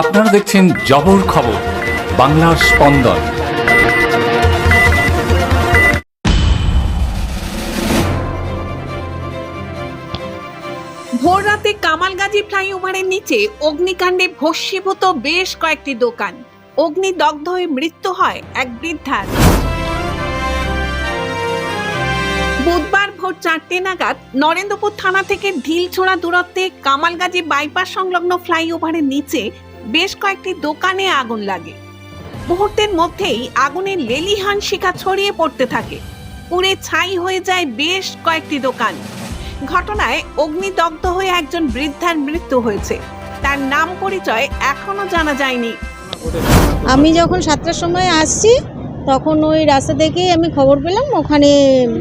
আপনারা দেখছেন জবর খবর, বাংলার স্পন্দন। ভোররাতে কামালগাজী ফ্লাইওভারের নিচে অগ্নিকাণ্ডে ভস্মীভূত বেশ কয়েকটি দোকান। অগ্নিদগ্ধ হয়ে মৃত্যু হয় এক বৃদ্ধার। বুধবার ভোর চারটে নাগাদ নরেন্দ্রপুর থানা থেকে ঢিলছোড়া দূরত্বে কামালগাজী বাইপাস সংলগ্ন ফ্লাইওভারের নিচে বেশ কয়েকটি দোকানে আগুন লাগে। মুহূর্তের মধ্যেই আগুনের লেলিহান শিখা ছড়িয়ে পড়তে থাকে। পুড়ে ছাই হয়ে যায় বেশ কয়েকটি দোকান। ঘটনায় অগ্নিদগ্ধ হয়ে একজন বৃদ্ধার মৃত্যু হয়েছে। তার নাম পরিচয় এখনও জানা যায়নি। আমি যখন সাতটার সময় আসছি, তখন ওই রাস্তা থেকেই আমি খবর পেলাম, ওখানে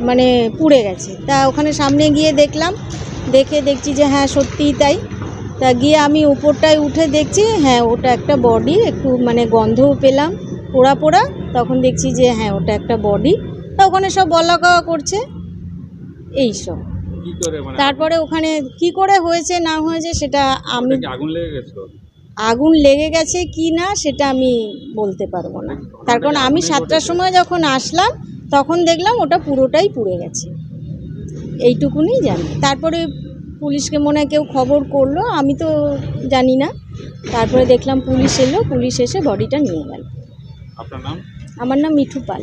মানে পুড়ে গেছে। তা ওখানে সামনে গিয়ে দেখলাম, দেখে দেখছি যে হ্যাঁ সত্যিই তাই। তা গিয়ে আমি উপরটায় উঠে দেখছি হ্যাঁ ওটা একটা বডি একটু মানে গন্ধও পেলাম। পোড়া পোড়া তখন দেখছি যে হ্যাঁ ওটা একটা বডি তা ওখানে সব বলা কওয়া করছে। এই সব। মানে তারপরে ওখানে কি করে হয়েছে না হয়েছে সেটা আমি আগুন লেগে গেছিল? আগুন লেগে গেছে কি না সেটা আমি বলতে পারব না। তার কারণ আমি সাতটার সময় যখন আসলাম তখন দেখলাম ওটা পুরোটাই পুড়ে গেছে। এইটুকুনি জানি। তারপরে পুলিশকে মনে হয় কেউ খবর করল আমি তো জানি না। তারপরে দেখলাম পুলিশ এলো পুলিশ এসে বডিটা নিয়ে গেল। আপনার নাম? আমার নাম মিঠু পাল।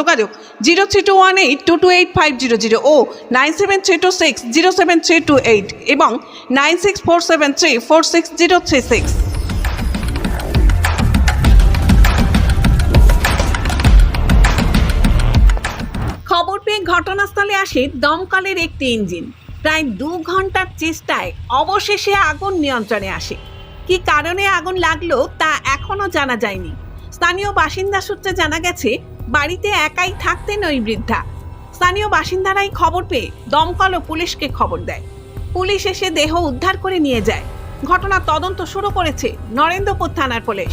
যোগাযোগ zero three two one eight two two eight five zero zero ও nine seven three two six zero seven three two eight এবং nine six four seven three four six zero three six. খবর পেয়ে ঘটনাস্থলে আসে দমকলের একটি engine. প্রায় দু ঘণ্টার চেষ্টায় অবশেষে আগুন নিয়ন্ত্রণে আসে। কি কারণে আগুন লাগল তা এখনও জানা যায়নি। স্থানীয় বাসিন্দা সূত্রে জানা গেছে বাড়িতে একাই থাকতেন ওই বৃদ্ধা। স্থানীয় বাসিন্দারাই খবর পেয়ে দমকল ও পুলিশকে খবর দেয়। পুলিশ এসে দেহ উদ্ধার করে নিয়ে যায়। ঘটনা তদন্ত শুরু করেছে নরেন্দ্রপুর থানার police.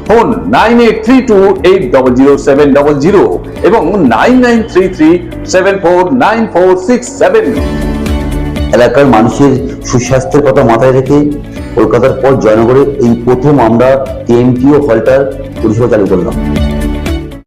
phone nine eight three two eight double zero seven double zero এবং nine nine three three seven four nine four six seven. এলাকার মানুষের সুস্বাস্থ্যের কথা মাথায় রেখে কলকাতার পর জয়নগরে এই প্রথম আমরা টিএমটিও হলটার পরিষেবা চালু করলাম।